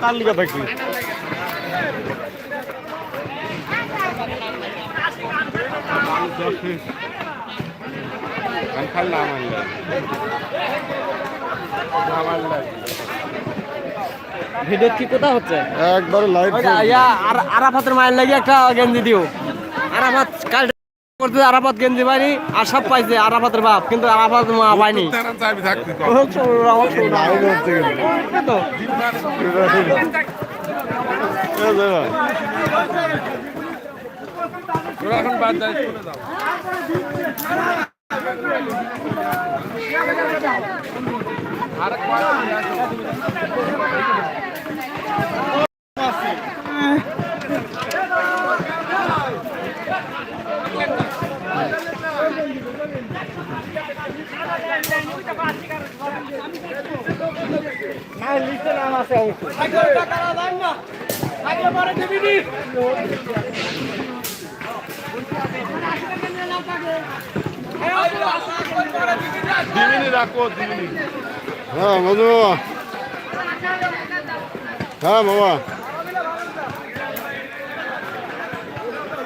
তার লিগা থাকি ভিডিও কি কোথা হচ্ছে? একবারে লাইভ আর আরাফাতের মায়ের লাগি একটা গেঞ্জি দিও। আরাফাত কাল করতে আরাফাত গেঞ্জি পাইনি আর পাইছে আরাফাতের বাপ কিন্তু আরাফাত মা পাইনি। রাখো দিমিনি। হ্যাঁ মধু মামা হ্যাঁ মামা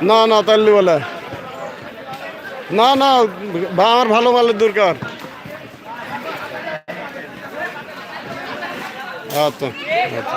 না না তাল্লি বলে। না না আমার ভালো মালের দরকার। আচ্ছা। আচ্ছা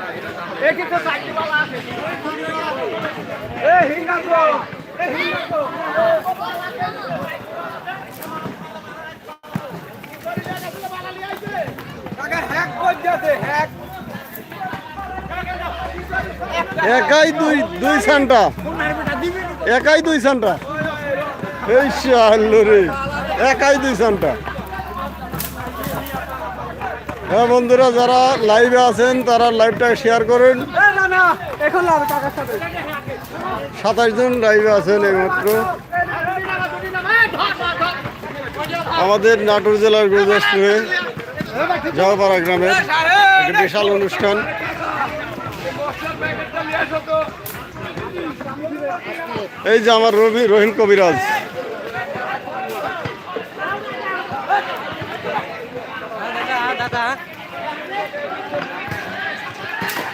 একাই দুই দুই সেন্টা একাই দুই সেন্টা এই শাল রে। একাই দুই সেন্টা হ্যাঁ বন্ধুরা যারা লাইভে আছেন তারা লাইভটা শেয়ার করুন। সাতাশ জন লাইভে আছেন এইমাত্র। আমাদের নাটোর জেলার গুরুদাসপুরে জওয়াপাড়া গ্রামের একটি বিশাল অনুষ্ঠান। এই যে আমার রবি রহিম কবিরাজ দাদা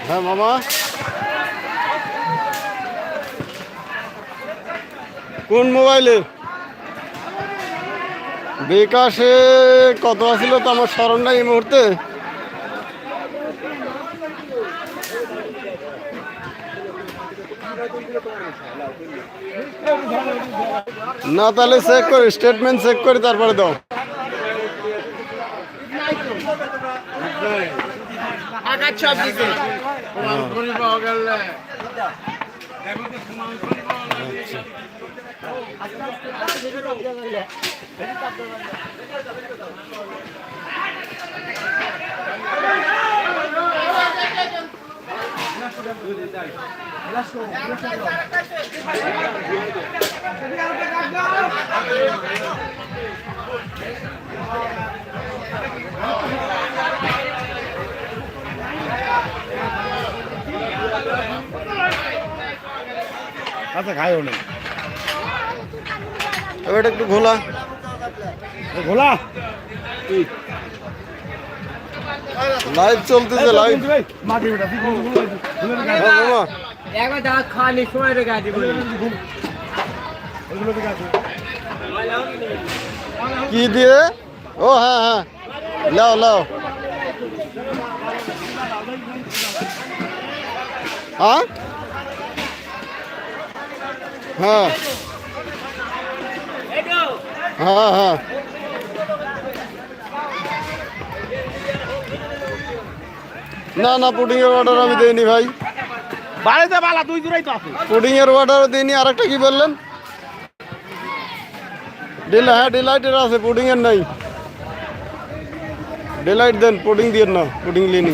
হ্যাঁ মামা? কোন মোবাইলে? বিকাশে কত আছিল তো আমার স্মরণ নাই এই মুহূর্তে। না, তাহলে চেক করি স্টেটমেন্ট চেক করি, তারপরে দাও। ধরে পাওয়া গেলে আচ্ছা। খাইও নেই এবার একটু ঘোলা। ঘোলা। লাইভ চলতেছে লাইভ একবার দাঁত খাওয়ালি সময় রে গাড়ি কি দিয়ে? ও হ্যাঁ হ্যাঁ। লাও লাও হ্যাঁ? হ্যাঁ। হ্যাঁ হ্যাঁ। না না পুডিং এর অর্ডার আমি দেইনি ভাই। বাড়িতে বালা দুই দূরাই তো আছে। পুডিং এর অর্ডার দিইনি আরেকটা কি বললেন? ডিলা হ্যাঁ ডিলাইটের আছে পুডিং এর নাই। ডিলাইট দেন পুডিং দিয়ে না পুডিং লিনি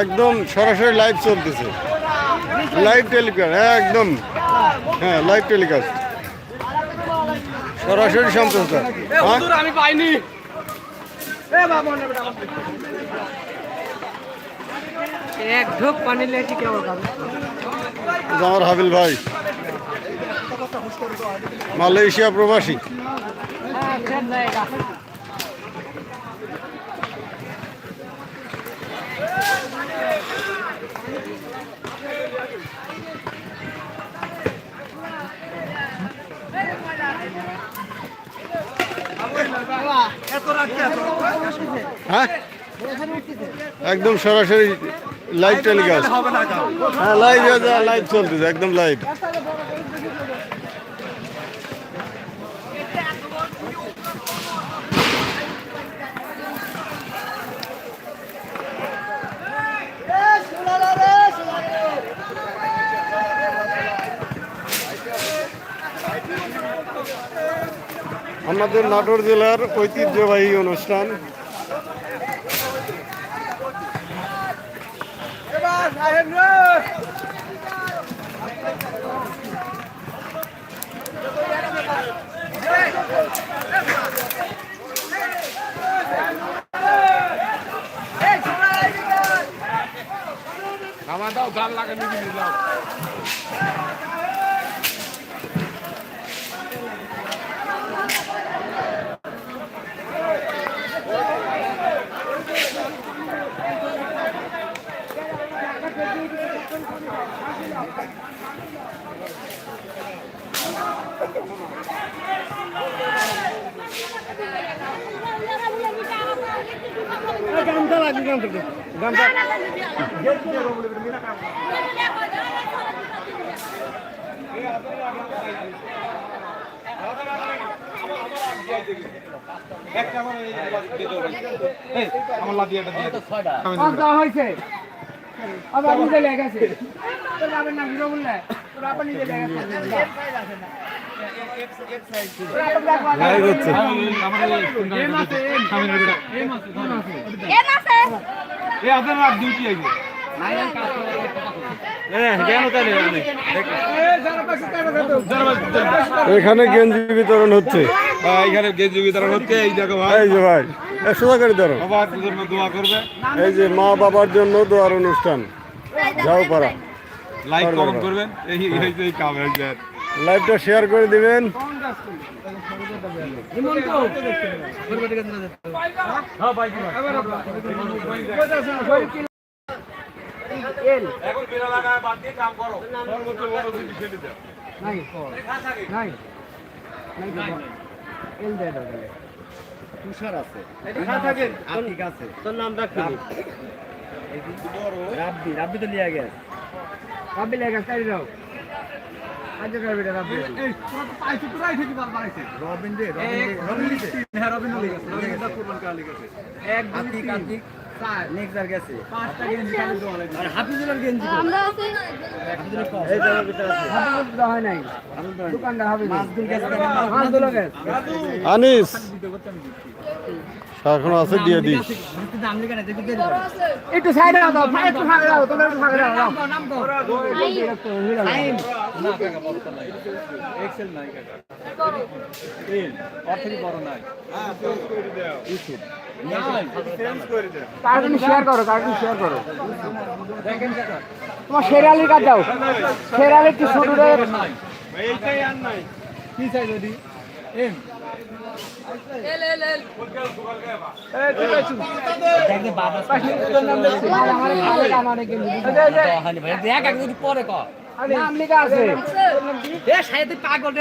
একদম সরাসরি লাইভ চলতেছে। লাইভ টেলিকাস্ট হ্যাঁ একদম। হ্যাঁ লাইভ টেলিকাস্ট সরাসরি সম্প্রচার হ্যাঁ আমি পাইনি। এক ঢোক পানি লেটি কেমন খাবে। হাবিল ভাই। মালয়েশিয়া প্রবাসী। হ্যাঁ? একদম সরাসরি লাইভ টেলিকাস্ট হ্যাঁ লাইভ লাইভ চলতেছে একদম লাইভ আমাদের নাটোর জেলার ঐতিহ্যবাহী অনুষ্ঠান আমার দাও গান লাগানি গামছা লাগবে গামছা গামছা আমার দিয়ে দেওয়া হয়েছে আবার লেগেছে তোর বাবার নাম হিরো বললে তোর বাবা নিজে এখানে? গেঞ্জি বিতরণ হচ্ছে। এখানে গেঞ্জি বিতরণ হচ্ছে এই দেখো ভাই। ভাই একশো টাকার ধরো। দোয়া করবে। এই যে মা বাবার জন্য দোয়ার অনুষ্ঠান। যাও পারা লাইক কমেন্ট করবেন এই এই এই কাম লাইভটা শেয়ার করে দিবেন এখন বিনা লাগায় বাদ দিয়ে কাম করো সর্বোচ্চ বড় জিনিস খেতে দাও নাই নাই নাই এল দে দাও তুষার আছে তোর নাম রাব্বি রাব্বি তো নিয়ে গেছে রাব্বি লাগা সাইড দাও আজ করবে এটা রাব্বি রবিন দে রবিন দিছে হ্যাঁ রবিন লেগে গেছে রবিন দা কুরবান কা লেগে এক দুই তিন। আর গেছে আর হাফিজুলের গেঞ্জি আমরা আছি এই জায়গার ভিতরে আছে হাফিজুল দেওয়া হয় নাই দোকানদার হাফিজুল মাসদুল গেছে মাসদুল গেছে আনিস এখনও আছে দিয়ে দিস বড় একটু সাইডে দাও একটু ফাঁকা দাও তোমরা একটু ফাঁকা দাও নাম দাও টাইম কার্টুন শেয়ার করো, কার্টুন শেয়ার করো। তোমার কাজ দাও। কি এল এল নাম লেখা আছে।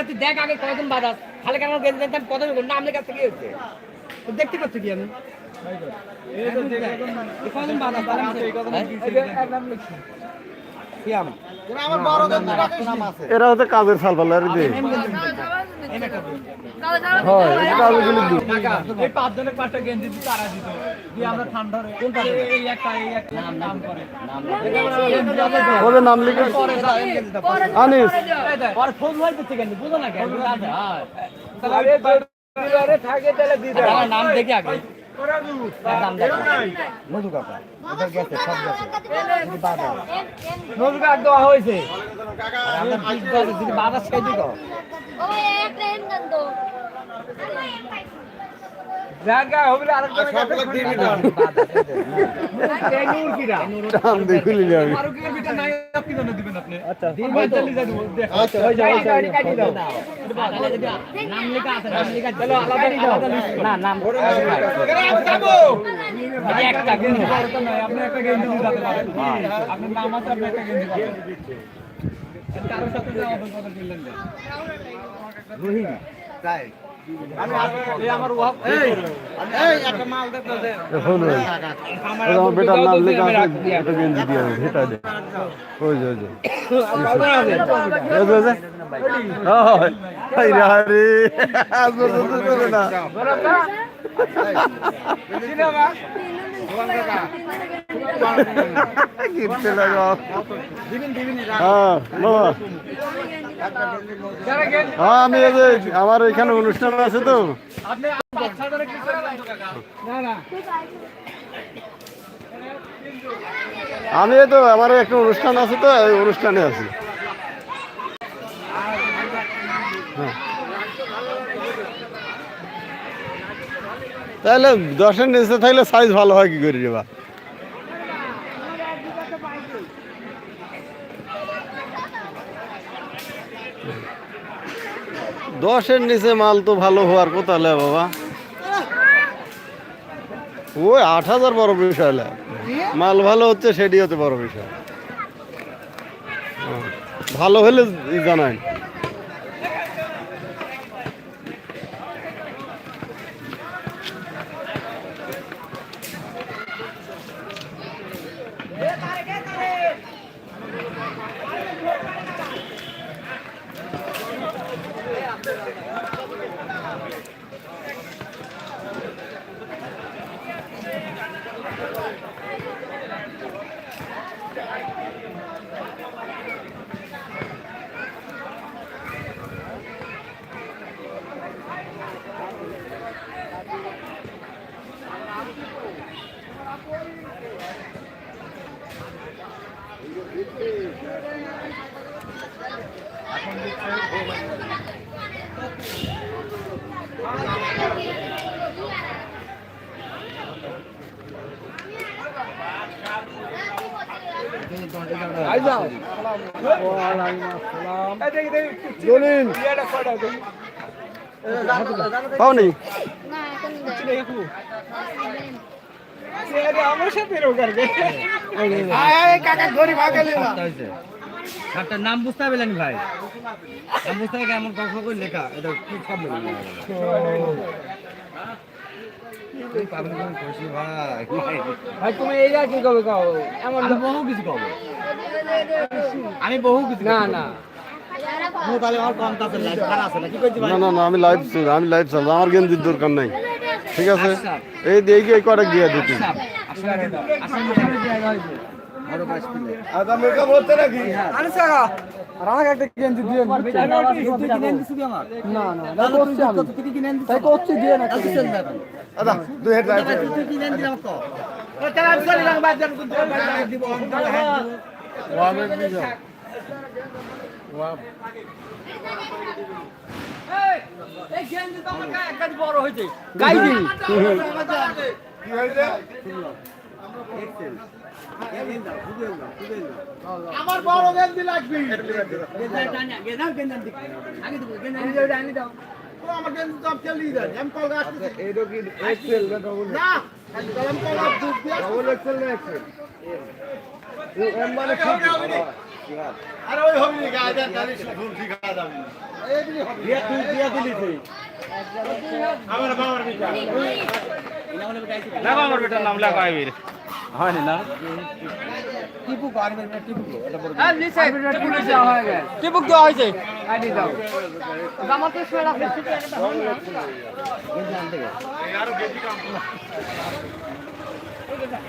তুই দেখ আগে কতদিন বাজাস। খালি কেন দেখতাম কত নাম লেখা থেকে হচ্ছে দেখতে পাচ্ছি কি আমি? এরা হচ্ছে কাজের সাল দিয়ে নাম নাম করে। ওদের নাম লিখে আনিস। ফোন দিচ্ছে কেন বুঝো না নাম দেখে আগে। নাম জায়গা হবে আরেকজনের কাছে খুলে দাও এই নূর কিরা টান দিয়ে খুলে যাবি। ফারুকের ভিতর নাই আপনি কেন দিবেন আপনি? আচ্ছা। দিন ভাই চলে আচ্ছা। ওই যাও ওই কাটি দাও। নাম লেখা আছে নাম লেখা চলো আলাদা আলাদা না নাম এই একটা গেঞ্জি তো নয় আপনি একটা গেঞ্জি দিতে পারেন। আপনার নাম আছে আপনি একটা গেঞ্জি পাবেন কারোর সাথে যে অবস্থা কথা বললেন রহিম তাই? এই আমার বেটার নাম লেখা এটা গেঞ্জি দিয়ে হবে সেটা দে ওই যে ওই যে। এই যে, এই যে। হাই রে হাই রে আজ বলতে দেবে না কিনতে লাগাও হ্যাঁ হ্যাঁ আমি এই যে আমার এখানে অনুষ্ঠান আছে তো আমি তো, আমার একটা অনুষ্ঠান আছে তো, এই অনুষ্ঠানে আছি হ্যাঁ। তাহলে দশের নিচে থাকলে সাইজ ভালো হয় কি করে বা? দশের নিচে মাল তো ভালো হওয়ার কথা লে বাবা। ওই আট হাজার বড় বিষয় লে। মাল ভালো হচ্ছে সেটি হচ্ছে বড় বিষয়। ভালো হলে জানাই আই যাও এই দেখি দেখি জলিন এটা কয়টা দেখি পাওনি না এখন দেখ ছেলে আমার সাথে রো করবে আয় আয় কাকা গরিব আগে না শার্টটার নাম বুঝতে পারলেন ভাই? নাম বুঝতে পারলে এমন কখন করে লেখা। এটা কি সব ভাই তুমি এই কি কবে কও? এমন আমি বহু কিছু কব। আমি বহু কিছু না না। না কি না না না আমি লাইভ আমি লাইভ চলছি আমার গেঞ্জির দরকার নাই। ঠিক আছে? এই দিয়ে এই কটা গিয়ে দিতে একটা গেঞ্জি দিয়ে না আমার বড় গেঞ্জি লাগবে। তো আমার গেঞ্জি তো আপনি লিয়ে দেন আমি কল আসতেছি। এইটা কি এক্সেল না ডবল না আমি কল দুধ দিয়ে ডবল এক্সেল না এক্সেল আরে ওই হবে না গায়ে তাহলে ফুল ঠিক আছে এই হবে দিয়া তুই দিয়া দিলি তুই আমার বাবার বিটা লাগো আমার বেটার নাম লাগো আইবির হয়নি না টিপুক দেওয়া হয়েছে আইডি দাও আমার তো শুয়ে রাখো এ আনতে গেছে আনতে গেছে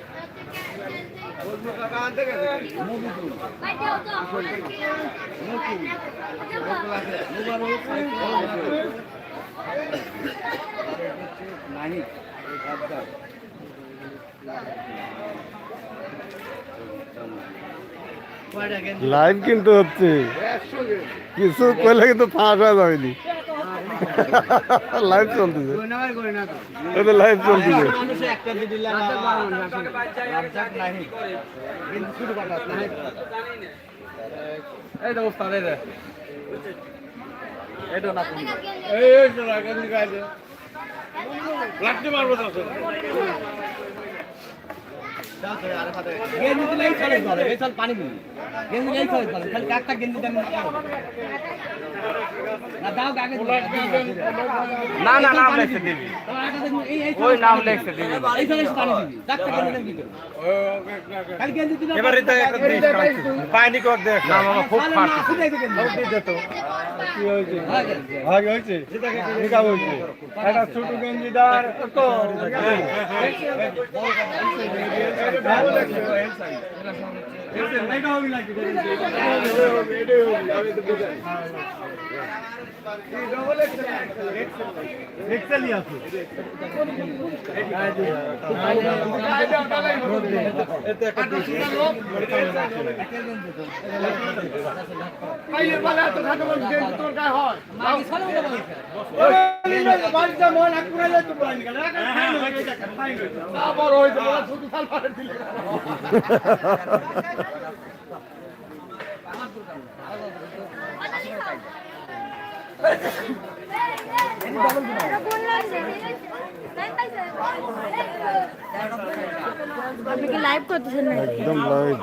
তো লাইভ কিন্তু হচ্ছে। কিছু করলে কিন্তু ফাঁস হয়ে লাইভ চলতেছে। এটা লাইভ চলতেছে। এই তো উস্তাদ এই এই এই শোনা গেঞ্জি গায়ে লাগতে মারবো তো গেঞ্জি দিলেই চলে চলে এই চল পানি দিবি গেঞ্জি খালি কাকটা গেঞ্জি না না দাও কাকে না না নাম লেখতে দিবি। ওই নাম লেখতে দিবি। এই চলে পানি দিবি। কাকটা গেঞ্জি দেন কি করবে খালি গেঞ্জি দিলে এবারে তো একটা দিস পানি কর দেখ। না মামা খুব ফাট ফুটাই দিবেন ভাগ হয়েছে। ঠিকা ছোট গেঞ্জিদার। তো গেঞ্জি হয়। তো বলাই গেল বড় হয়েছে সাল দিলে আপনি কি লাইভ করতেছেন না একদম লাইভ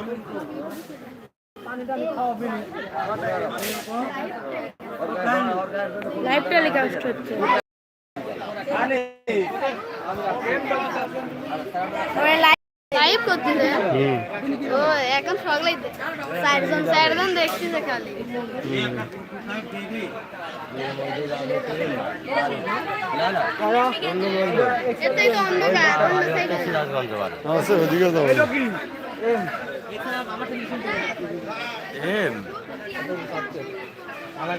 লাইভ টেলিকাস্ট হচ্ছে। লাইভ হেল্প করতেছে। ও এখন সবাই চারজন চারজন দেখতেছে খালি। আমার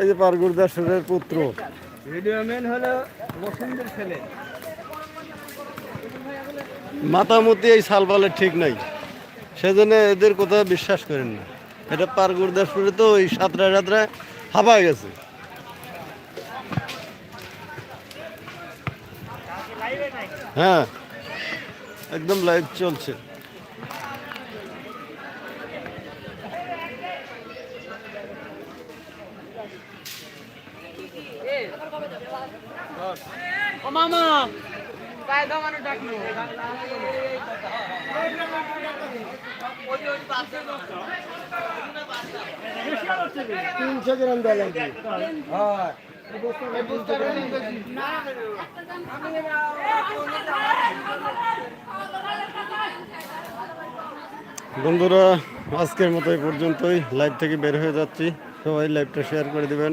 এই যে পার গুরদাসপুরের পুত্র। ভিডিও মেন হলো মসিন্দের ছেলে। মাতামতি এই সালবালের ঠিক নাই। সেজন্য এদের কথা বিশ্বাস করেন না। এটা পার গুরদাসপুরে তো ওই সাতটা সাতটা হাঁপায় গেছে। হ্যাঁ একদম লাইভ চলছে। ও মামা। বন্ধুরা আজকের মতো এই পর্যন্তই। লাইভ থেকে বের হয়ে যাচ্ছি। সবাই লাইভটা শেয়ার করে দিবেন।